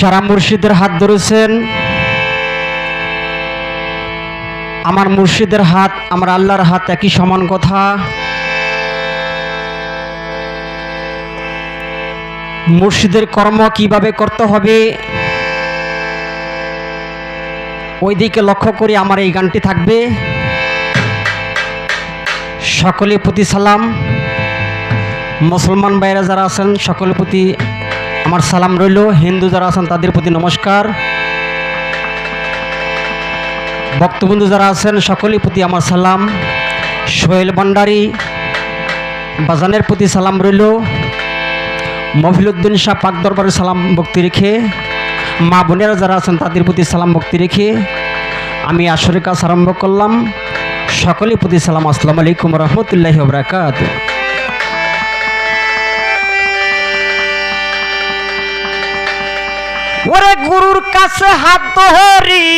যারা মুর্শিদের হাত ধরেছেন, আমার মুর্শিদের হাত, আমার আল্লাহর হাত একই সমান কথা। মুর্শিদের কর্ম কীভাবে করতে হবে ওই দিকে লক্ষ্য করে আমার এই গানটি থাকবে। সকলের প্রতি সালাম। মুসলমান ভাইরা যারা আছেন, সকলের প্রতি আমার সালাম রইল, হিন্দু যারা আছেন তাদের প্রতি নমস্কার। ভক্তবন্ধু যারা আছেন, সকলের প্রতি আমার সালাম। সোহেল ভান্ডারি বাজানের প্রতি সালাম রইল। মফিলুদ্দিন শাহ পাক দরবারে সালাম ভক্তি রেখে, মা বোনেরা যারা আছেন তাদের প্রতি সালাম ভক্তি রেখে আমি আসরের কাজ আরম্ভ করলাম। সকলের প্রতি সালাম। আসসালামু আলাইকুম রহমতুল্লাহ বরাকাত গুরুর কাছে হাত ধরি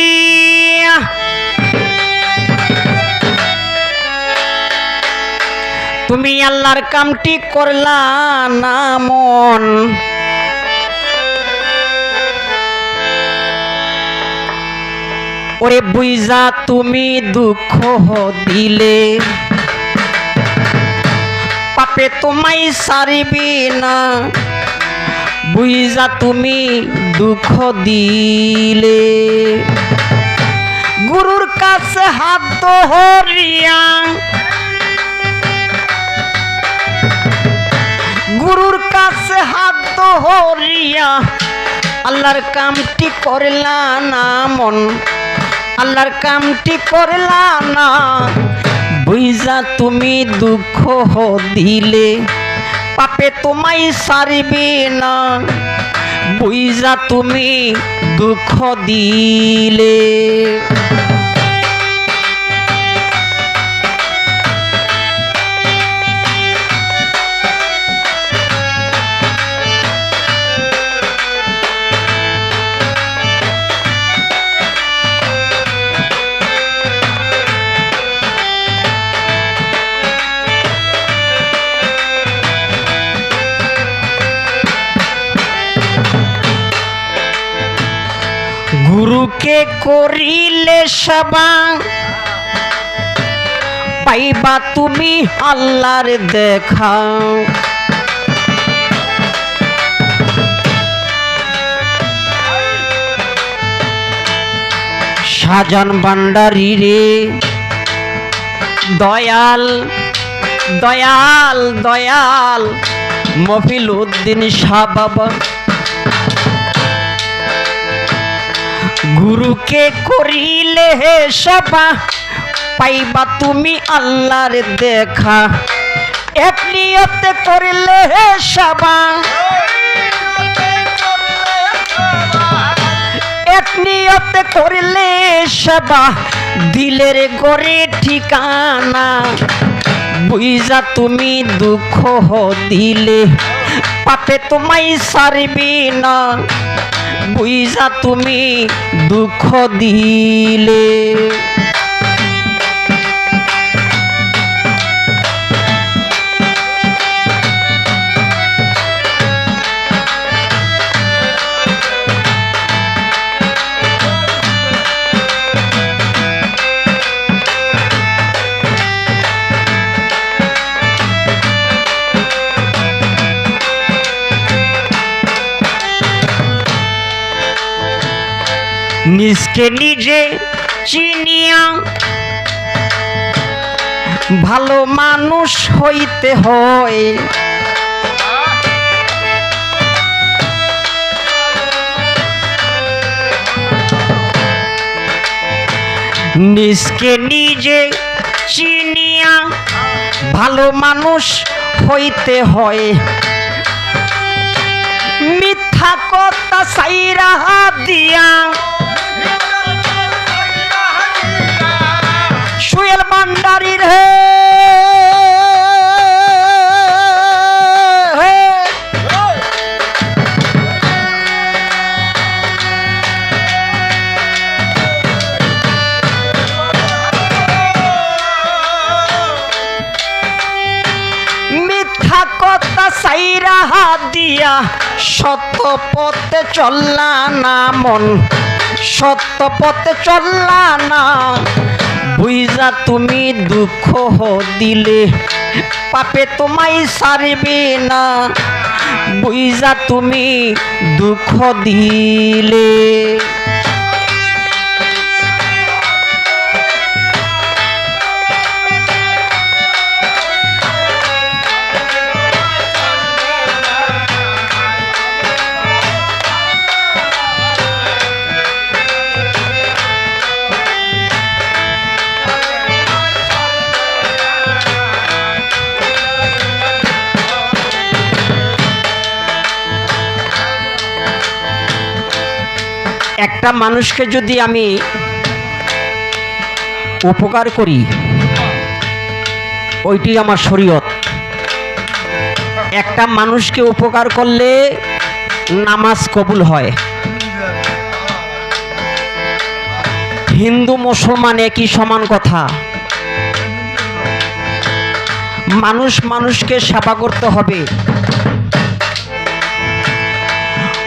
তুমি আল্লাহর কামটি করলা না মন। ওরে বুইজা, তুমি দুঃখ দিলে। পাপে তোমায় সারিবি না। বুইজা তুমি দুঃখ দিলে। গুরুর কাছে হাত ধরিয়া, গুরুর কাছে হাত ধরিয়া, আল্লাহর কামটি করলা না মন, আল্লাহর কামটি করলা না। বুঝা তুমি দুঃখ দিলে। পাপে তোমায় সারিবে না। বুঝা তুমি দুঃখ দিলে। গুরুকে করিলে সেবা। পাইবা তুমি আল্লাহর দেখা। সাজান ভান্ডারি রে, দয়াল দয়াল দয়াল, মফিল উদ্দিন শাহ বাবা। গুরুকে করিলে হে সেবা পাইবা তুমি আল্লাহর দেখা। এক নিয়তে করিলে হে সেবা এক নিয়তে করিলে সেবা দিলের গড়ে ঠিকানা। বুঝা তুমি দুঃখ দিলে, পাপে তোমায় সারবি না। বুঝা তুমি দুঃখ দিলে। নিজকে নিজে চিনিয়া ভালো মানুষ হইতে হয়। নিজকে নিজে চিনিয়া ভালো মানুষ হইতে হয়। মিথ্যা কথা সাইরা দিয়া সুয়েল ভান্ডারির হে। সাইরা চললা না মন। সত্য পথে চললা না বুঝা তুমি দুঃখ দিলে পাপে তোমায় সারবে না। বুঝা তুমি দুঃখ দিলে। একটা মানুষকে যদি আমি উপকার করি, ওইটি আমার শরীয়ত। একটা মানুষকে উপকার করলে নামাজ কবুল হয়। হিন্দু, মুসলমান একই সমান কথা। মানুষ মানুষকে সেবা করতে হবে।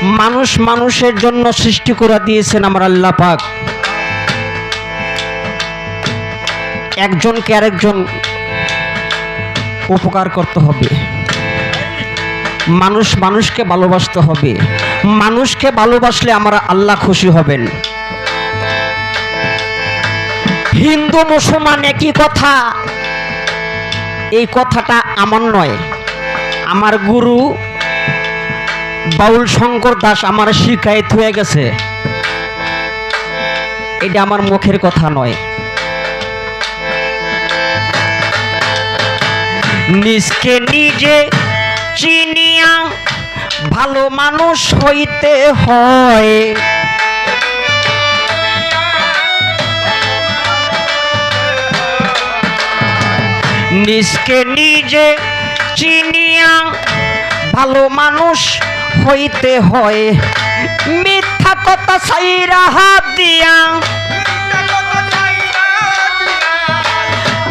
মানুষ মানুষের জন্য সৃষ্টি করে দিয়েছেন আমার আল্লাহ পাক। একজনকে আরেকজন উপকার করতে হবে। মানুষ মানুষকে ভালোবাসতে হবে। মানুষকে ভালোবাসলে আমরা আল্লাহ খুশি হবেন। হিন্দু, মুসলমান একই কথা। এই কথাটা আমার নয়। আমার গুরু বাউল শঙ্কর দাস আমার শিকায়ত হয়ে গেছে। এটা আমার মুখের কথা নয়। নিজকে নিজে চিনিয়া ভালো মানুষ হইতে হয়। নিজকে নিজে চিনিয়া ভালো মানুষ হইতে হয়। মিথ্যা কথা সাইরা হাত দিয়া।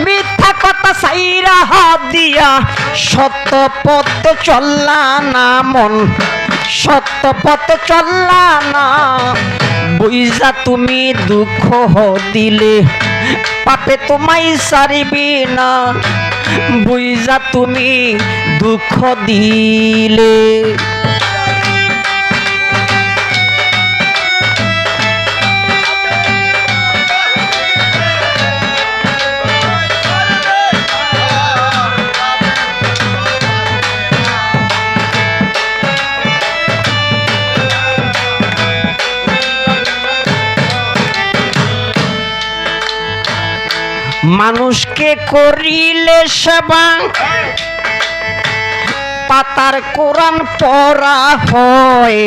মিথ্যা কথা সাইরা হাত দিয়া। সত্য পথে চললা না মন। সত্য পথে চললা না। বুঝা তুমি দুঃখ দিলে, পাপে তোমায় সারিবি না। বুঝা তুমি দুঃখ দিলে। মানুষকে করিলে সেবা। পাতার কোরআন পড়া হয়।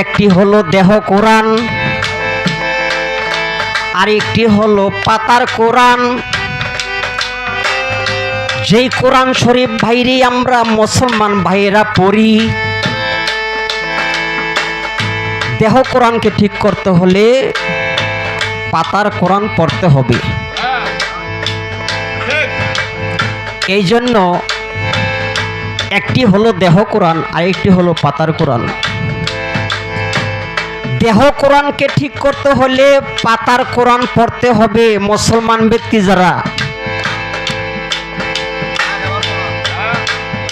একটি হলো দেহ কোরআন আর একটি হলো পাতার কোরআন। যেই কোরআন শরীফ ভাইরে আমরা মুসলমান ভাইয়েরা পড়ি দেহ কোরআনকে ঠিক করতে হলে পাতার কোরআন পড়তে হবে। এই জন্য একটি হলো দেহ কোরআন আর একটি হলো পাতার কোরআন। দেহ কোরআনকে ঠিক করতে হলে পাতার কোরআন পড়তে হবে মুসলমান ব্যক্তি যারা।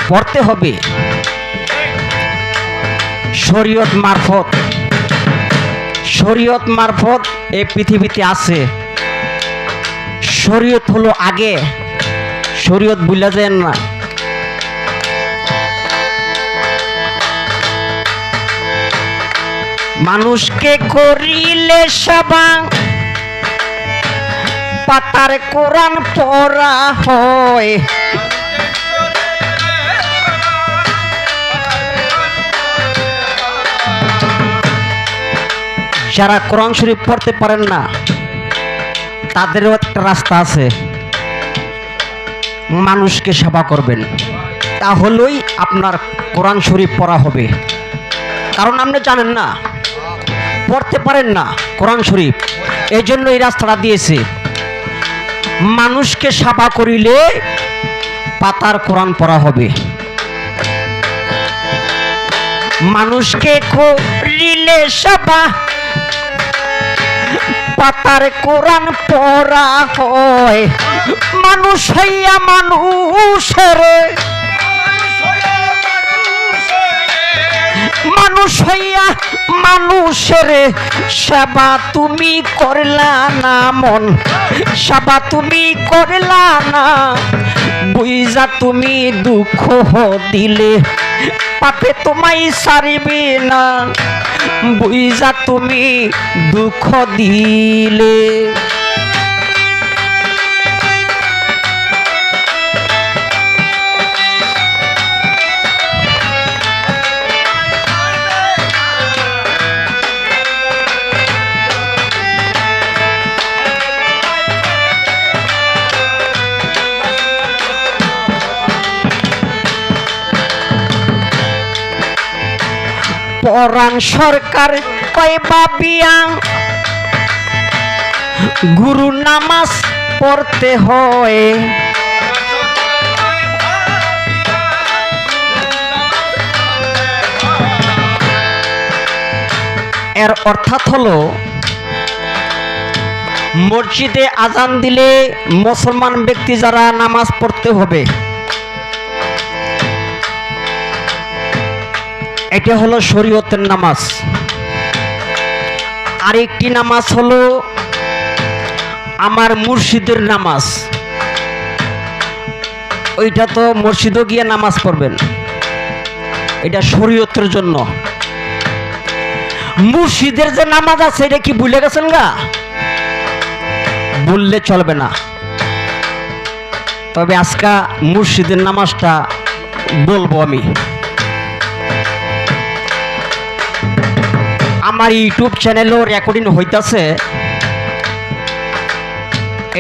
পড়তে হবে। শরীয়ত মারফত। শরীয়ত মারফত এই পৃথিবীতে আছে। শরীয়ত হলো আগে। শরীয়ত বুঝলা যায় না। মানুষকে করিলে সেবা পাতার কোরআন পড়া হয়। যারা কোরআন শরীফ পড়তে পারেন না, তাদেরও একটা রাস্তা আছে। মানুষকে সেবা করবেন। তাহলেই আপনার কোরআন শরীফ পড়া হবে। কারণ আপনি জানেন না, পড়তে পারেন না কোরআন শরীফ। এই জন্য এই রাস্তাটা দিয়েছে। মানুষকে সাবা করিলে পাতার কোরআন পড়া হবে। মানুষকে করিলে সাবা পাতার কোরআন পড়া হয়। মানুষ হইয়া মানুষের। মানুষ হইয়া মানুষের। সেবা তুমি করলা না মন। সেবা তুমি করলা না। বুঝা তুমি দুঃখ দিলে। পাপে তোমায় সারিবে না। বুঝা তুমি দুঃখ দিলে। পরাণ সরকার কয়বা বিয়া গুরু নামাজ পড়তে হয় এর অর্থাৎ হলো, মসজিদে আজান দিলে মুসলমান ব্যক্তি যারা নামাজ পড়তে হবে এটা হলো শরীয়তের নামাজ। আরেকটি নামাজ হলো আমার মুর্শিদের নামাজ। ওইটা তো মসজিদও গিয়ে নামাজ পড়বেন। এটা শরীয়তের জন্য। মুর্শিদের যে নামাজ আছে, এটা কি ভুলে গেছেন গা? বললে চলবে না। তবে আজকা মুর্শিদের নামাজটা বলব আমি। আমার ইউটিউব চ্যানেলও রেকর্ডিং হইতাছে।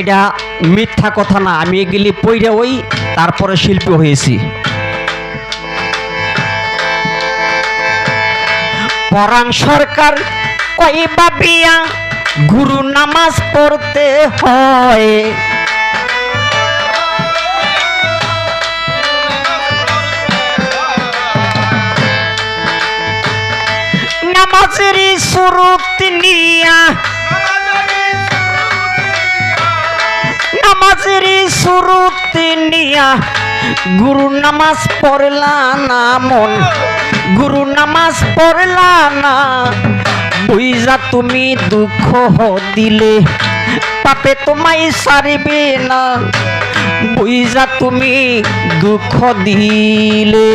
এটা মিথ্যা কথা না, আমি এগুলি পইরে ওই, তারপরে শিল্পী হয়েছি। পরাণ সরকার কই বাবিয়া গুরু নামাজ পড়তে হয়। নামাজের সুরত নিয়া। নামাজের সুরত নিয়া। গুরু নামাজ পড়লা না মন, গুরু নামাজ পড়লা না। বুঝা তুমি দুঃখ দিলে, পাপে তোমায় সারিবে না। বুঝা তুমি দুঃখ দিলে।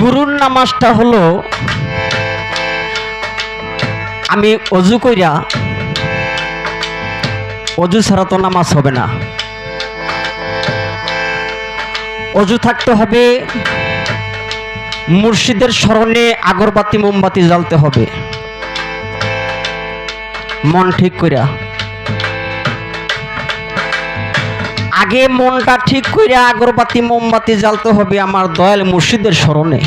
গুরুর নামাজটা হলো, আমি অজু কইরা অজু ছাড়া তো নামাজ হবে না। অজু থাকতে হবে, মুর্শিদের স্মরণে আগরবাতি, মোমবাতি জ্বালতে হবে। মন ঠিক কইরা। আগে মনটা ঠিক করে আগরবাতি, মোমবাতি জ্বালতে হবে আমার দয়াল মুর্শিদের স্মরণে।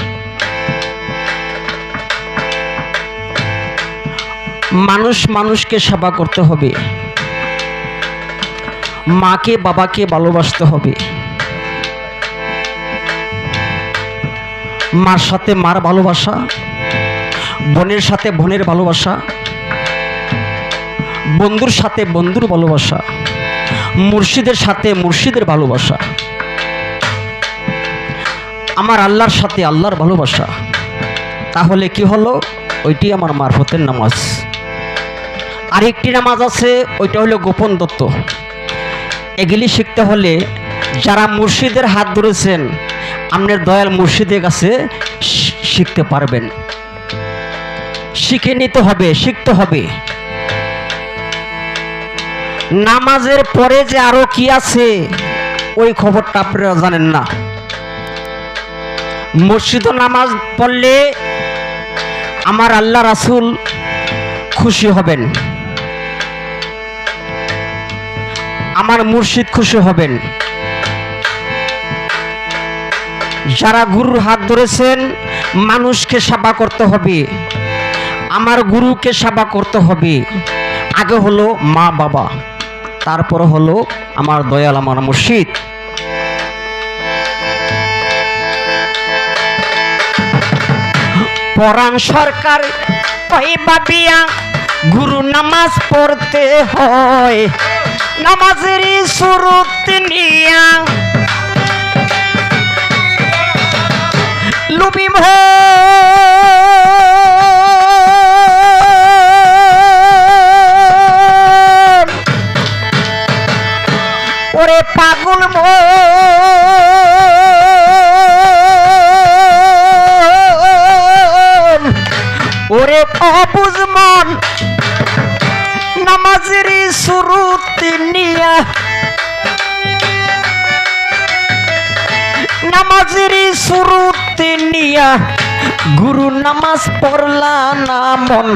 মানুষ মানুষকে সেবা করতে হবে। মাকে, বাবাকে ভালোবাসতে হবে। মার সাথে মার ভালোবাসা, বোনের সাথে বোনের ভালোবাসা, বন্ধুর সাথে বন্ধুর ভালোবাসা। মুর্শিদের সাথে মুর্শিদের ভালোবাসা। আমার আল্লাহর সাথে আল্লাহর ভালোবাসা। তাহলে কি হলো? ওইটি আমার মারফতের নামাজ। আরেকটি নামাজ আছে, ওইটা হলো গোপন দত্ত এগুলি শিখতে হলে যারা মুর্শিদের হাত ধরেছেন, আপনার দয়াল মুর্শিদের কাছে শিখতে পারবেন। শিখে নিতে হবে, শিখতে হবে। নামাজের পরে যে আরও কি আছে, ওই খবরটা আপনারা জানেন না। মসজিদ নামাজ পড়লে আমার আল্লাহ রাসুল খুশি হবেন। আমার মুর্শিদ খুশি হবেন। যারা গুরুর হাত ধরেছেন, মানুষকে সেবা করতে হবে। আমার গুরুকে সেবা করতে হবে। আগে হলো মা বাবা তারপর হলো আমার দয়াল আমার মুর্শিদ। পরাণ সরকার গুরু নামাজ পড়তে হয়। নামাজের সুরত নিয়া লুবি মন গুরু নামাজ পড়লা না মন,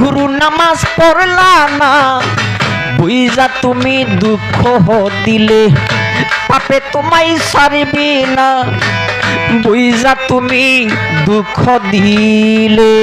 গুরু নামাজ পড়লা না। বুঝা তুমি দুঃখ দিলে, পাপে তোমায় সারবি না। বুঝা তুমি দুঃখ দিলে।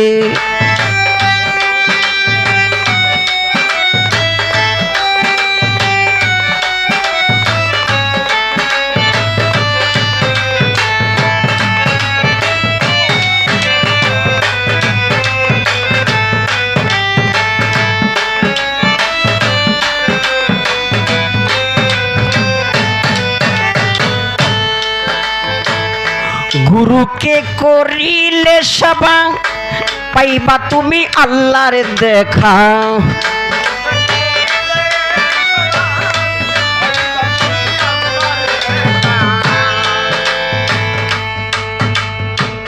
গুরুকে করিলে সেবা, পাইবা তুমি আল্লাহর দেখা।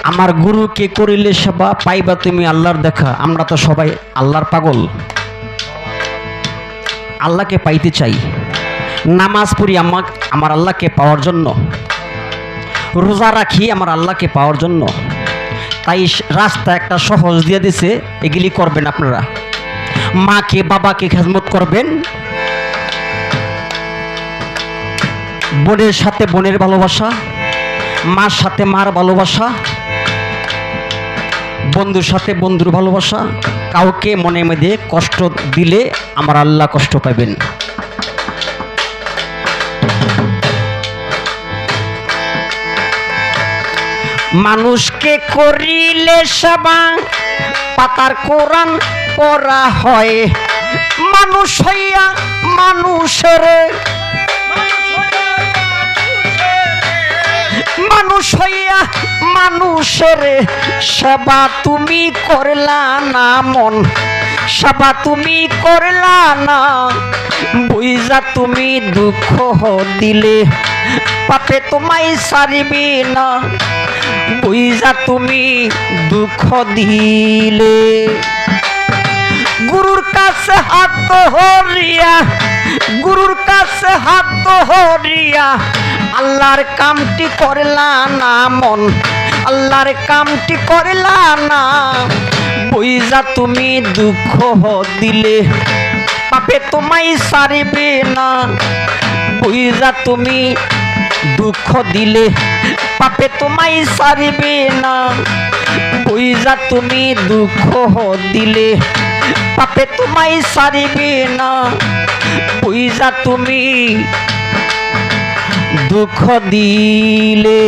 আমার গুরুকে করিলে সেবা, পাইবা তুমি আল্লাহর দেখা। আমরা তো সবাই আল্লাহর পাগল। আল্লাহকে পাইতে চাই। নামাজ পড়ি আমার আমার আল্লাহকে পাওয়ার জন্য। রোজা রাখি আমার আল্লাহকে পাওয়ার জন্য। তাই রাস্তা একটা সহজ দিয়ে দিছে, এগুলি করবেন আপনারা। মাকে, বাবাকে খেজমত করবেন। বোনের সাথে বোনের ভালোবাসা, মার সাথে মার ভালোবাসা, বন্ধুর সাথে বন্ধুর ভালোবাসা। কাউকে মনে মধ্যে কষ্ট দিলে আমার আল্লাহ কষ্ট পাবেন। মানুষকে করিলে সেবা, পাতার কোরআন পড়া হয়। মানুষ হইয়া মানুষের, মানুষ হইয়া মানুষের সেবা তুমি করলা না মন, সেবা তুমি করলা না বুঝা তুমি দুঃখ দিলে, পাপে তোমায় সারিবি না। বুঝা তুমি দুঃখ দিলে। গুরুর কাছে হাত হরিয়া গুরুর কাছে হাত হরিয়া আল্লাহর কামটি করলা না মন, আল্লাহর কামটি করলা না। বুঝা তুমি দুঃখ দিলে, পাপে তোমায় সারিবে না। বুঝা তুমি দুঃখ দিলে পাপে তোমায় সারিবে না। বুঝা তুমি দুঃখ দিলে, পাপে তোমায় সারিবে না। বুঝা তুমি দুঃখ দিলে।